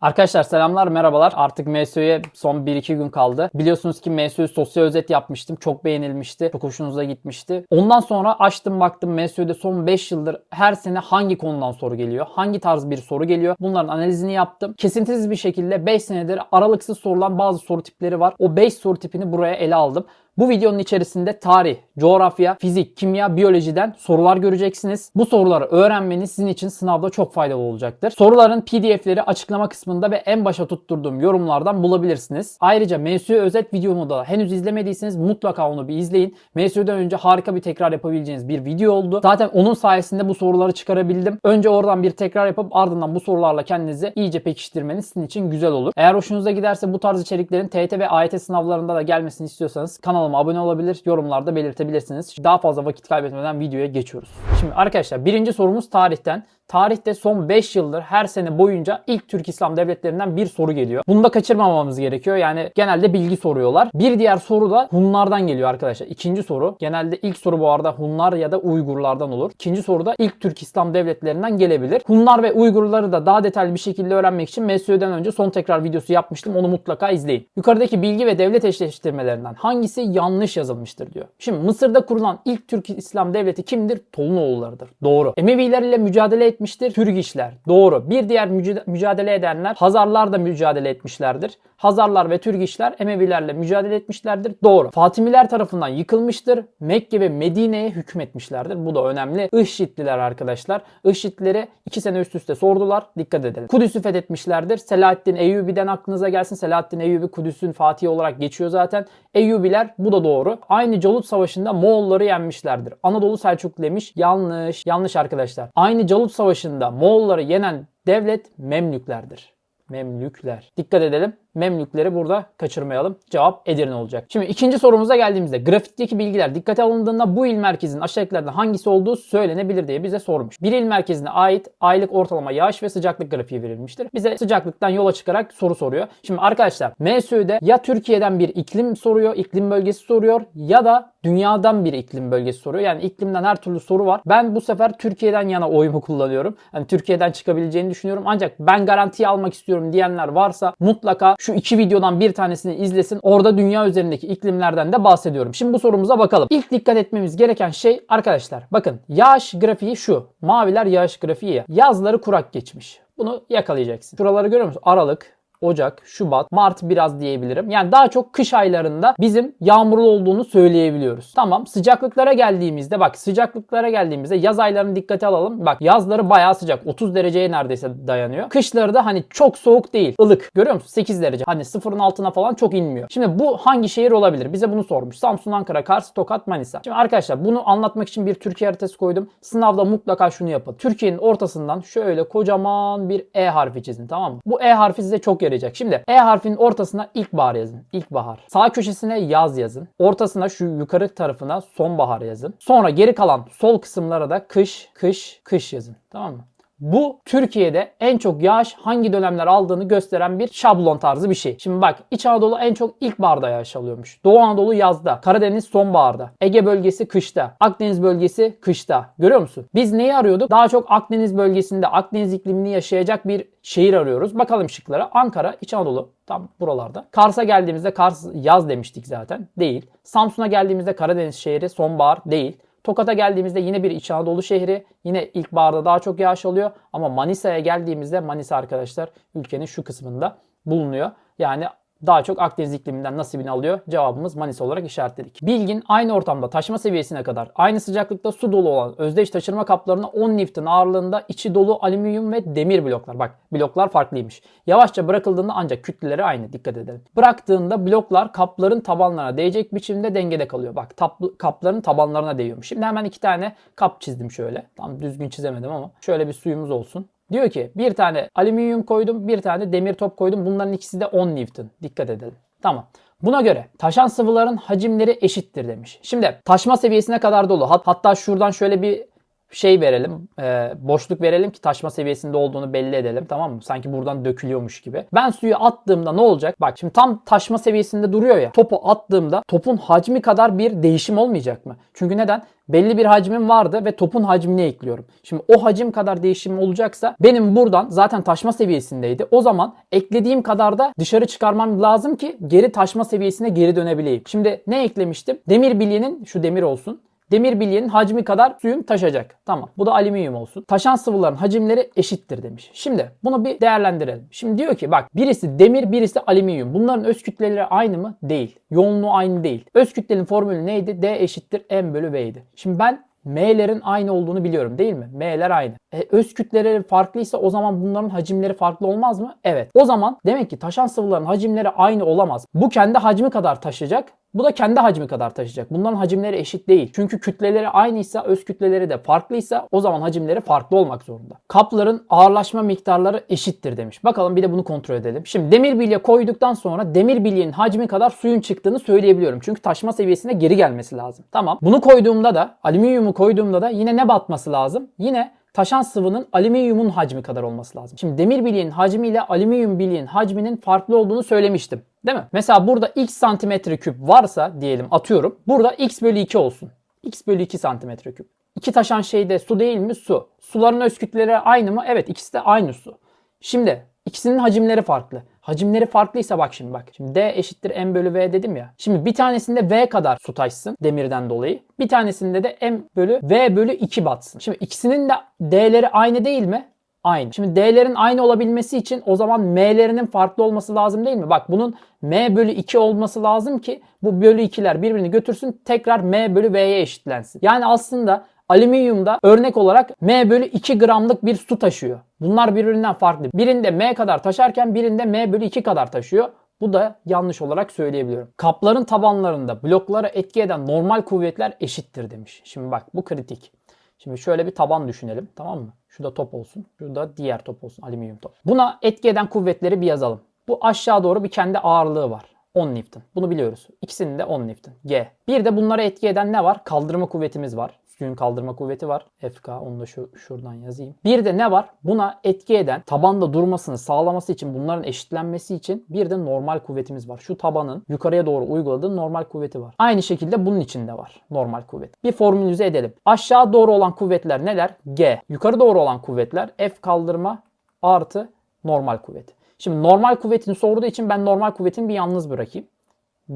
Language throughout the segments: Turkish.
Arkadaşlar selamlar merhabalar. Artık MSU'ya son 1-2 gün kaldı. Biliyorsunuz ki MSU sosyal özet yapmıştım. Çok beğenilmişti. Çok hoşunuza gitmişti. Ondan sonra açtım baktım MSU'da son 5 yıldır her sene hangi konudan soru geliyor? Hangi tarz bir soru geliyor? Bunların analizini yaptım. Kesintisiz bir şekilde 5 senedir aralıksız sorulan bazı soru tipleri var. O 5 soru tipini buraya ele aldım. Bu videonun içerisinde tarih, coğrafya, fizik, kimya, biyolojiden sorular göreceksiniz. Bu soruları öğrenmeniz sizin için sınavda çok faydalı olacaktır. Soruların PDF'leri açıklama kısmında ve en başa tutturduğum yorumlardan bulabilirsiniz. Ayrıca MSU özet videomu da henüz izlemediyseniz mutlaka onu bir izleyin. MSU'dan önce harika bir tekrar yapabileceğiniz bir video oldu. Zaten onun sayesinde bu soruları çıkarabildim. Önce oradan bir tekrar yapıp ardından bu sorularla kendinizi iyice pekiştirmeniz sizin için güzel olur. Eğer hoşunuza giderse bu tarz içeriklerin TYT ve AYT sınavlarında da gelmesini istiyorsanız kanalıma abone olabilir, yorumlarda belirtebilirsiniz. Daha fazla vakit kaybetmeden videoya geçiyoruz. Şimdi arkadaşlar birinci sorumuz tarihten. Tarihte son 5 yıldır her sene boyunca ilk Türk İslam devletlerinden bir soru geliyor. Bunu da kaçırmamamız gerekiyor. Yani genelde bilgi soruyorlar. Bir diğer soru da Hunlardan geliyor arkadaşlar. İkinci soru. Genelde ilk soru bu arada Hunlar ya da Uygurlardan olur. İkinci soru da ilk Türk İslam devletlerinden gelebilir. Hunlar ve Uygurları da daha detaylı bir şekilde öğrenmek için MSÜ'den önce son tekrar videosu yapmıştım. Onu mutlaka izleyin. Yukarıdaki bilgi ve devlet eşleştirmelerinden hangisi yanlış yazılmıştır diyor. Şimdi Mısır'da kurulan ilk Türk İslam devleti kimdir? Tolunoğullarıdır. Doğru. Emeviler ile mücadele etmiştir. Türgişler. Doğru. Bir diğer müc- mücadele edenler Hazarlar da mücadele etmişlerdir. Hazarlar ve Türgişler Emevilerle mücadele etmişlerdir. Doğru. Fatimiler tarafından yıkılmıştır. Mekke ve Medine'ye hükmetmişlerdir. Bu da önemli. IŞİD'liler arkadaşlar. IŞİD'leri iki sene üst üste sordular. Dikkat edelim. Kudüs'ü fethetmişlerdir. Selahaddin Eyyubi'den aklınıza gelsin. Selahaddin Eyyubi Kudüs'ün fatihi olarak geçiyor zaten. Eyyubiler bu da doğru. Aynı Calut Savaşı'nda Moğolları yenmişlerdir. Anadolu Selçuklu demiş. Yanlış. Yanlış arkadaşlar. Aynı Calut Savaşı'nda Moğolları yenen devlet Memlüklerdir. Memlükler. Dikkat edelim. Memlükleri burada kaçırmayalım. Cevap Edirne olacak. Şimdi ikinci sorumuza geldiğimizde grafikteki bilgiler dikkate alındığında bu il merkezinin aşağıdakilerden hangisi olduğu söylenebilir diye bize sormuş. Bir il merkezine ait aylık ortalama yağış ve sıcaklık grafiği verilmiştir. Bize sıcaklıktan yola çıkarak soru soruyor. Şimdi arkadaşlar MSÜ'de ya Türkiye'den bir iklim soruyor, iklim bölgesi soruyor ya da dünyadan bir iklim bölgesi soruyor. Yani iklimden her türlü soru var. Ben bu sefer Türkiye'den yana oyumu kullanıyorum. Yani Türkiye'den çıkabileceğini düşünüyorum. Ancak ben garantiye almak istiyorum diyenler varsa mutlaka şu iki videodan bir tanesini izlesin. Orada dünya üzerindeki iklimlerden de bahsediyorum. Şimdi bu sorumuza bakalım. İlk dikkat etmemiz gereken şey arkadaşlar bakın yağış grafiği şu. Maviler yağış grafiği ya. Yazları kurak geçmiş. Bunu yakalayacaksın. Şuraları görüyor musun? Aralık, Ocak, Şubat, Mart biraz diyebilirim. Yani daha çok kış aylarında bizim yağmurlu olduğunu söyleyebiliyoruz. Tamam sıcaklıklara geldiğimizde bak sıcaklıklara geldiğimizde yaz aylarını dikkate alalım. Bak yazları bayağı sıcak. 30 dereceye neredeyse dayanıyor. Kışları da hani çok soğuk değil. ılık. Görüyor musun? 8 derece. Hani sıfırın altına falan çok inmiyor. Şimdi bu hangi şehir olabilir? Bize bunu sormuş. Samsun, Ankara, Kars, Tokat, Manisa. Şimdi arkadaşlar bunu anlatmak için bir Türkiye haritası koydum. Sınavda mutlaka şunu yapın. Türkiye'nin ortasından şöyle kocaman bir E harfi çizin tamam mı? Bu E harfi size çok yarayacak. Şimdi E harfinin ortasına ilkbahar yazın. İlkbahar. Sağ köşesine yaz yazın. Ortasına şu yukarı tarafına sonbahar yazın. Sonra geri kalan sol kısımlara da kış, kış, kış yazın. Tamam mı? Bu Türkiye'de en çok yağış hangi dönemler aldığını gösteren bir şablon tarzı bir şey. Şimdi bak İç Anadolu en çok ilkbaharda yağış alıyormuş. Doğu Anadolu yazda. Karadeniz sonbaharda. Ege bölgesi kışta. Akdeniz bölgesi kışta. Görüyor musun? Biz neyi arıyorduk? Daha çok Akdeniz bölgesinde Akdeniz iklimini yaşayacak bir şehir arıyoruz. Bakalım şıklara. Ankara, İç Anadolu tam buralarda. Kars'a geldiğimizde Kars yaz demiştik zaten. Değil. Samsun'a geldiğimizde Karadeniz şehri sonbahar değil. Tokat'a geldiğimizde yine bir İç Anadolu şehri. Yine ilkbaharda daha çok yağış alıyor. Ama Manisa'ya geldiğimizde Manisa arkadaşlar ülkenin şu kısmında bulunuyor. Yani daha çok Akdeniz ikliminden nasibini alıyor. Cevabımız Manisa olarak işaretledik. Bilgin aynı ortamda taşma seviyesine kadar aynı sıcaklıkta su dolu olan özdeş taşırma kaplarına 10 Newton ağırlığında içi dolu alüminyum ve demir bloklar. Bak bloklar farklıymış. Yavaşça bırakıldığında ancak kütleleri aynı. Dikkat edelim. Bıraktığında bloklar kapların tabanlarına değecek biçimde dengede kalıyor. Bak tab- kapların tabanlarına değiyormuş. Şimdi hemen iki tane kap çizdim şöyle. Tam düzgün çizemedim ama şöyle bir suyumuz olsun. Diyor ki bir tane alüminyum koydum, bir tane demir top koydum. Bunların ikisi de 10 Newton. Dikkat edelim. Tamam. Buna göre taşan sıvıların hacimleri eşittir demiş. Şimdi taşma seviyesine kadar dolu. Hat- hatta şuradan şöyle bir şey verelim, e, boşluk verelim ki taşma seviyesinde olduğunu belli edelim tamam mı? Sanki buradan dökülüyormuş gibi. Ben suyu attığımda ne olacak? Bak şimdi tam taşma seviyesinde duruyor ya. Topu attığımda topun hacmi kadar bir değişim olmayacak mı? Çünkü neden? Belli bir hacmim vardı ve topun hacmini ekliyorum. Şimdi o hacim kadar değişim olacaksa benim buradan zaten taşma seviyesindeydi. O zaman eklediğim kadar da dışarı çıkarmam lazım ki geri taşma seviyesine geri dönebileyim. Şimdi ne eklemiştim? Demir bilyenin şu demir olsun. Demir bilyenin hacmi kadar suyum taşacak. Tamam. Bu da alüminyum olsun. Taşan sıvıların hacimleri eşittir demiş. Şimdi bunu bir değerlendirelim. Şimdi diyor ki bak birisi demir birisi alüminyum. Bunların öz kütleleri aynı mı? Değil. Yoğunluğu aynı değil. Öz kütlenin formülü neydi? D eşittir M bölü V'ydi. Şimdi ben M'lerin aynı olduğunu biliyorum değil mi? M'ler aynı. E, öz kütleleri farklıysa o zaman bunların hacimleri farklı olmaz mı? Evet. O zaman demek ki taşan sıvıların hacimleri aynı olamaz. Bu kendi hacmi kadar taşıyacak. Bu da kendi hacmi kadar taşıyacak. Bunların hacimleri eşit değil. Çünkü kütleleri aynıysa öz kütleleri de farklıysa o zaman hacimleri farklı olmak zorunda. Kapların ağırlaşma miktarları eşittir demiş. Bakalım bir de bunu kontrol edelim. Şimdi demir bilye koyduktan sonra demir bilyenin hacmi kadar suyun çıktığını söyleyebiliyorum. Çünkü taşma seviyesine geri gelmesi lazım. Tamam. Bunu koyduğumda da alüminyumu koyduğumda da yine ne batması lazım? Yine taşan sıvının alüminyumun hacmi kadar olması lazım. Şimdi demir bilyenin hacmiyle alüminyum bilyenin hacminin farklı olduğunu söylemiştim. Değil mi? Mesela burada x santimetre küp varsa diyelim atıyorum. Burada x bölü 2 olsun. x bölü 2 santimetre küp. İki taşan şey de su değil mi? Su. Suların öz kütleleri aynı mı? Evet ikisi de aynı su. Şimdi ikisinin hacimleri farklı. Hacimleri farklıysa bak şimdi bak. Şimdi D eşittir M bölü V dedim ya. Şimdi bir tanesinde V kadar su taşsın demirden dolayı. Bir tanesinde de M bölü V bölü 2 batsın. Şimdi ikisinin de D'leri aynı değil mi? Aynı. Şimdi D'lerin aynı olabilmesi için o zaman M'lerinin farklı olması lazım değil mi? Bak bunun M bölü 2 olması lazım ki bu bölü 2'ler birbirini götürsün tekrar M bölü V'ye eşitlensin. Yani aslında alüminyumda örnek olarak M bölü 2 gramlık bir su taşıyor. Bunlar birbirinden farklı. Birinde M kadar taşarken birinde M bölü 2 kadar taşıyor. Bu da yanlış olarak söyleyebiliyorum. Kapların tabanlarında bloklara etki eden normal kuvvetler eşittir demiş. Şimdi bak bu kritik. Şimdi şöyle bir taban düşünelim tamam mı? Şurada top olsun. Şurada diğer top olsun. Alüminyum top. Buna etki eden kuvvetleri bir yazalım. Bu aşağı doğru bir kendi ağırlığı var. 10 Newton. Bunu biliyoruz. İkisinin de 10 Newton. G. Bir de bunlara etki eden ne var? Kaldırma kuvvetimiz var. Suyun kaldırma kuvveti var. FK onu da şu şuradan yazayım. Bir de ne var? Buna etki eden tabanda durmasını sağlaması için bunların eşitlenmesi için bir de normal kuvvetimiz var. Şu tabanın yukarıya doğru uyguladığı normal kuvveti var. Aynı şekilde bunun içinde var normal kuvvet. Bir formülize edelim. Aşağı doğru olan kuvvetler neler? G. Yukarı doğru olan kuvvetler F kaldırma artı normal kuvvet. Şimdi normal kuvvetini sorduğu için ben normal kuvvetini bir yalnız bırakayım.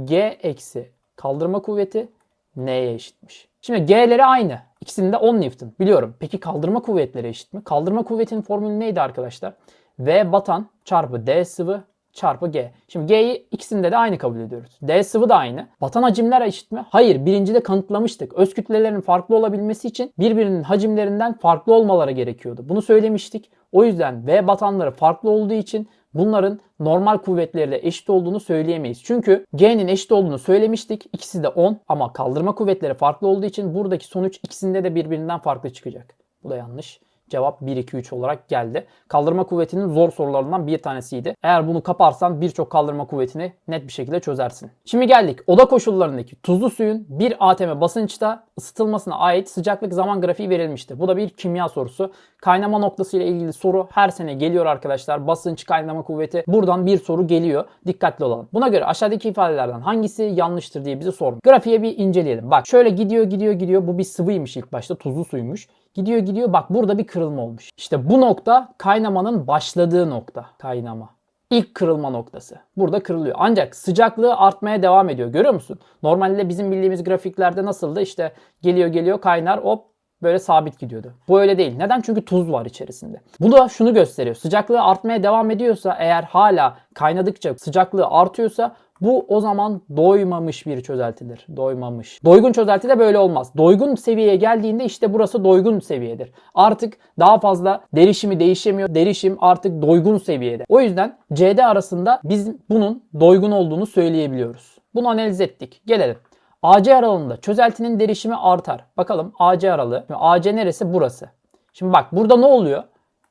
G eksi kaldırma kuvveti N'ye eşitmiş. Şimdi G'leri aynı. İkisinin de 10 Newton. Biliyorum. Peki kaldırma kuvvetleri eşit mi? Kaldırma kuvvetinin formülü neydi arkadaşlar? V batan çarpı D sıvı çarpı G. Şimdi G'yi ikisinde de aynı kabul ediyoruz. D sıvı da aynı. Batan hacimler eşit mi? Hayır. Birincide kanıtlamıştık. Öz kütlelerin farklı olabilmesi için birbirinin hacimlerinden farklı olmaları gerekiyordu. Bunu söylemiştik. O yüzden V batanları farklı olduğu için bunların normal kuvvetleriyle eşit olduğunu söyleyemeyiz. Çünkü G'nin eşit olduğunu söylemiştik. İkisi de 10 ama kaldırma kuvvetleri farklı olduğu için buradaki sonuç ikisinde de birbirinden farklı çıkacak. Bu da yanlış. Cevap 1, 2, 3 olarak geldi. Kaldırma kuvvetinin zor sorularından bir tanesiydi. Eğer bunu kaparsan birçok kaldırma kuvvetini net bir şekilde çözersin. Şimdi geldik. Oda koşullarındaki tuzlu suyun 1 atm basınçta ısıtılmasına ait sıcaklık zaman grafiği verilmiştir. Bu da bir kimya sorusu. Kaynama noktası ile ilgili soru her sene geliyor arkadaşlar. Basınç, kaynama kuvveti. Buradan bir soru geliyor. Dikkatli olalım. Buna göre aşağıdaki ifadelerden hangisi yanlıştır diye bize sormuş. Grafiğe bir inceleyelim. Bak şöyle gidiyor gidiyor gidiyor. Bu bir sıvıymış ilk başta. Tuzlu suymuş. Gidiyor gidiyor bak burada bir kırılma olmuş. İşte bu nokta kaynamanın başladığı nokta. Kaynama. İlk kırılma noktası. Burada kırılıyor. Ancak sıcaklığı artmaya devam ediyor. Görüyor musun? Normalde bizim bildiğimiz grafiklerde nasıldı? İşte geliyor geliyor kaynar hop böyle sabit gidiyordu. Bu öyle değil. Neden? Çünkü tuz var içerisinde. Bu da şunu gösteriyor. Sıcaklığı artmaya devam ediyorsa eğer hala kaynadıkça sıcaklığı artıyorsa bu o zaman doymamış bir çözeltidir. Doymamış. Doygun çözelti de böyle olmaz. Doygun seviyeye geldiğinde işte burası doygun seviyedir. Artık daha fazla derişimi değişemiyor. Derişim artık doygun seviyede. O yüzden CD arasında biz bunun doygun olduğunu söyleyebiliyoruz. Bunu analiz ettik. Gelelim. AC aralığında çözeltinin derişimi artar. Bakalım AC aralığı. AC neresi? Burası. Şimdi bak burada ne oluyor?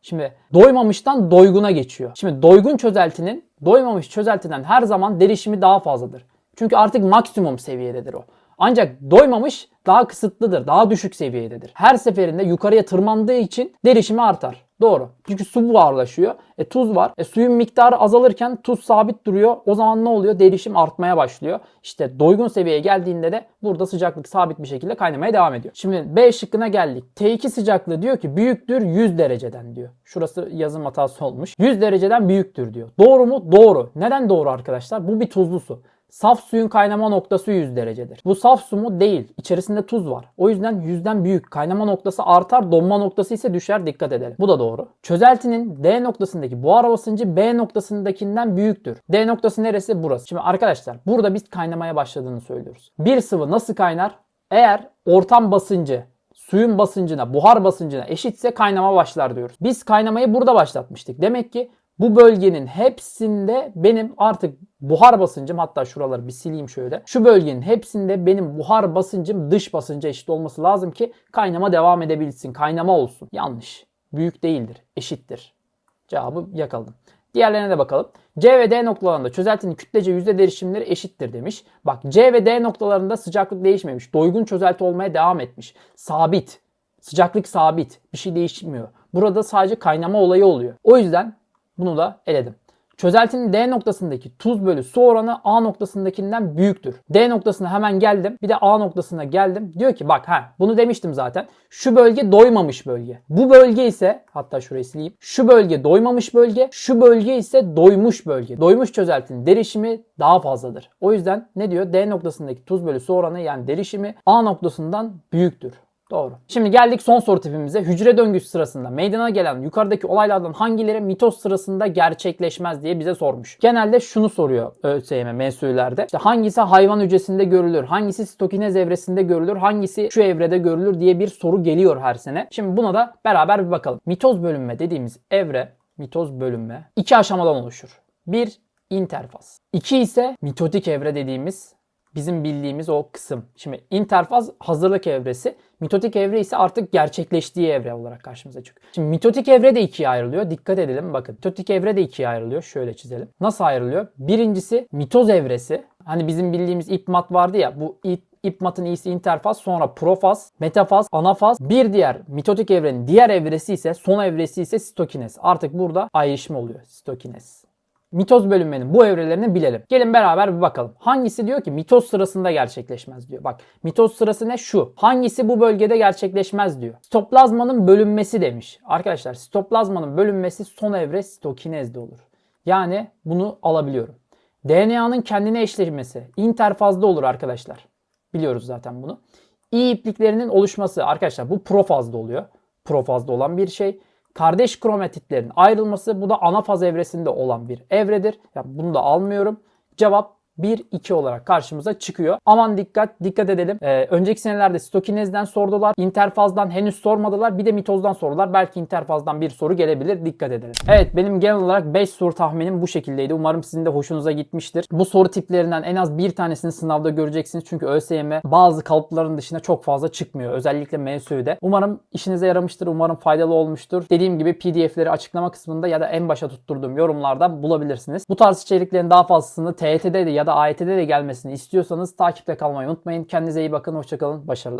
Şimdi doymamıştan doyguna geçiyor. Şimdi doygun çözeltinin doymamış çözeltiden her zaman derişimi daha fazladır. Çünkü artık maksimum seviyededir o. Ancak doymamış daha kısıtlıdır, daha düşük seviyededir. Her seferinde yukarıya tırmandığı için derişimi artar. Doğru. Çünkü su buharlaşıyor. E tuz var. E suyun miktarı azalırken tuz sabit duruyor. O zaman ne oluyor? Derişim artmaya başlıyor. İşte doygun seviyeye geldiğinde de burada sıcaklık sabit bir şekilde kaynamaya devam ediyor. Şimdi B şıkkına geldik. T2 sıcaklığı diyor ki büyüktür 100 dereceden diyor. Şurası yazım hatası olmuş. 100 dereceden büyüktür diyor. Doğru mu? Doğru. Neden doğru arkadaşlar? Bu bir tuzlu su. Saf suyun kaynama noktası 100 derecedir. Bu saf su mu? Değil. İçerisinde tuz var. O yüzden 100'den büyük. Kaynama noktası artar, donma noktası ise düşer. Dikkat edelim. Bu da doğru. Çözeltinin D noktasındaki buhar basıncı B noktasındakinden büyüktür. D noktası neresi? Burası. Şimdi arkadaşlar burada biz kaynamaya başladığını söylüyoruz. Bir sıvı nasıl kaynar? Eğer ortam basıncı suyun basıncına, buhar basıncına eşitse kaynama başlar diyoruz. Biz kaynamayı burada başlatmıştık. Demek ki bu bölgenin hepsinde benim artık buhar basıncım hatta şuraları bir sileyim şöyle. Şu bölgenin hepsinde benim buhar basıncım dış basınca eşit olması lazım ki kaynama devam edebilsin. Kaynama olsun. Yanlış. Büyük değildir. Eşittir. Cevabı yakaladım. Diğerlerine de bakalım. C ve D noktalarında çözeltinin kütlece yüzde derişimleri eşittir demiş. Bak C ve D noktalarında sıcaklık değişmemiş. Doygun çözelti olmaya devam etmiş. Sabit. Sıcaklık sabit. Bir şey değişmiyor. Burada sadece kaynama olayı oluyor. O yüzden bunu da eledim. Çözeltinin D noktasındaki tuz bölü su oranı A noktasındakinden büyüktür. D noktasına hemen geldim. Bir de A noktasına geldim. Diyor ki bak ha bunu demiştim zaten. Şu bölge doymamış bölge. Bu bölge ise hatta şurayı sileyim. Şu bölge doymamış bölge. Şu bölge ise doymuş bölge. Doymuş çözeltinin derişimi daha fazladır. O yüzden ne diyor? D noktasındaki tuz bölü su oranı yani derişimi A noktasından büyüktür. Doğru. Şimdi geldik son soru tipimize. Hücre döngüsü sırasında meydana gelen yukarıdaki olaylardan hangileri mitoz sırasında gerçekleşmez diye bize sormuş. Genelde şunu soruyor ÖSYM MSÜ'lerde. İşte hangisi hayvan hücresinde görülür, hangisi sitokinez evresinde görülür, hangisi şu evrede görülür diye bir soru geliyor her sene. Şimdi buna da beraber bir bakalım. Mitoz bölünme dediğimiz evre, mitoz bölünme iki aşamadan oluşur. Bir, interfaz. İki ise mitotik evre dediğimiz bizim bildiğimiz o kısım. Şimdi interfaz hazırlık evresi. Mitotik evre ise artık gerçekleştiği evre olarak karşımıza çıkıyor. Şimdi mitotik evre de ikiye ayrılıyor. Dikkat edelim bakın. Mitotik evre de ikiye ayrılıyor. Şöyle çizelim. Nasıl ayrılıyor? Birincisi mitoz evresi. Hani bizim bildiğimiz ipmat vardı ya bu ip İpmat'ın iyisi interfaz, sonra profaz, metafaz, anafaz. Bir diğer mitotik evrenin diğer evresi ise son evresi ise sitokinez. Artık burada ayrışma oluyor. Sitokinez mitoz bölünmenin bu evrelerini bilelim. Gelin beraber bir bakalım. Hangisi diyor ki mitoz sırasında gerçekleşmez diyor. Bak mitoz sırası ne? Şu. Hangisi bu bölgede gerçekleşmez diyor. Sitoplazmanın bölünmesi demiş. Arkadaşlar sitoplazmanın bölünmesi son evre sitokinezde olur. Yani bunu alabiliyorum. DNA'nın kendine eşleşmesi interfazda olur arkadaşlar. Biliyoruz zaten bunu. İ ipliklerinin oluşması arkadaşlar bu profazda oluyor. Profazda olan bir şey kardeş kromatitlerin ayrılması bu da ana faz evresinde olan bir evredir. Ya bunu da almıyorum. Cevap 1-2 olarak karşımıza çıkıyor. Aman dikkat, dikkat edelim. Ee, önceki senelerde stokinezden sordular. Interfazdan henüz sormadılar. Bir de mitozdan sordular. Belki interfazdan bir soru gelebilir. Dikkat edelim. Evet benim genel olarak 5 soru tahminim bu şekildeydi. Umarım sizin de hoşunuza gitmiştir. Bu soru tiplerinden en az bir tanesini sınavda göreceksiniz. Çünkü ÖSYM bazı kalıpların dışına çok fazla çıkmıyor. Özellikle MSÜ'de. Umarım işinize yaramıştır. Umarım faydalı olmuştur. Dediğim gibi PDF'leri açıklama kısmında ya da en başa tutturduğum yorumlarda bulabilirsiniz. Bu tarz içeriklerin daha fazlasını TYT'de de ya da AYT'de de gelmesini istiyorsanız takipte kalmayı unutmayın. Kendinize iyi bakın. Hoşçakalın. Başarılar.